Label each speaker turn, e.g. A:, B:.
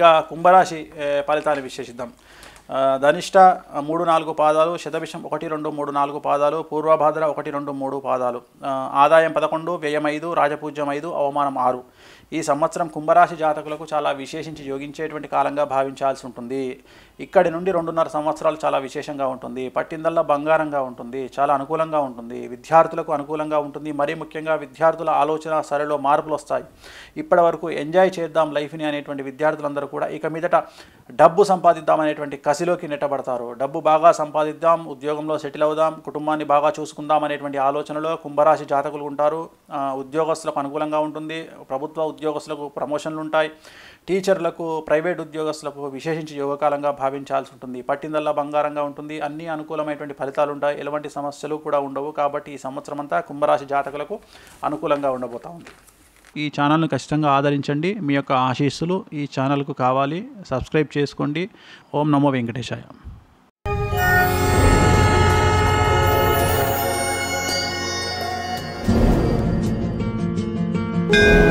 A: ఇక కుంభరాశి ఏ, ఫలితాన్ని విశ్లేషిద్దాం ఆ, ధనిష్ట మూడు నాలుగు పాదాలు శతభిషం ఒకటి రెండు మూడు నాలుగు పాదాలు పూర్వభాద్ర ఒకటి రెండు మూడు పాదాలు. ఆదాయం పదకొండు వ్యయం ఐదు రాజపూజ్యం ఐదు అవమానం ఆరు. ఈ సంవత్సరం కుంభరాశి జాతకులకు చాలా విశేషించి యోగించేటువంటి కాలంగా భావించాల్సి ఉంటుంది. ఇక్కడి నుండి రెండున్నర సంవత్సరాలు చాలా విశేషంగా ఉంటుంది. పట్టిందల్లా బంగారంగా ఉంటుంది. చాలా అనుకూలంగా ఉంటుంది. విద్యార్థులకు అనుకూలంగా ఉంటుంది. మరీ ముఖ్యంగా విద్యార్థుల ఆలోచన సరిలో మార్పులు వస్తాయి. ఇప్పటి వరకు ఎంజాయ్ చేద్దాం లైఫ్ని అనేటువంటి విద్యార్థులందరూ కూడా ఇక మీదట డబ్బు సంపాదిద్దాం అనేటువంటి కసిలోకి నెట్టబడతారు. డబ్బు బాగా సంపాదిద్దాం ఉద్యోగంలో సెటిల్ అవుదాం కుటుంబాన్ని బాగా చూసుకుందాం అనేటువంటి ఆలోచనలో కుంభరాశి జాతకులు ఉంటారు. ఉద్యోగస్తులకు అనుకూలంగా ఉంటుంది. ప్రభుత్వ ఉద్యోగస్తులకు ప్రమోషన్లు ఉంటాయి. టీచర్లకు ప్రైవేట్ ఉద్యోగస్తులకు విశేషించి యోగకాలంగా భావించాల్సి ఉంటుంది. పట్టిందల్లా బంగారంగా ఉంటుంది. అన్ని అనుకూలమైనటువంటి ఫలితాలు ఉంటాయి. ఎలాంటి సమస్యలు కూడా ఉండవు. కాబట్టి ఈ సంవత్సరం అంతా కుంభరాశి జాతకులకు అనుకూలంగా ఉండబోతా ఉంది. ఈ ఛానల్ను ఖచ్చితంగా ఆదరించండి. మీ యొక్క ఆశీస్సులు ఈ ఛానల్కు కావాలి. సబ్స్క్రైబ్ చేసుకోండి. ఓం నమో వెంకటేశాయ. thank you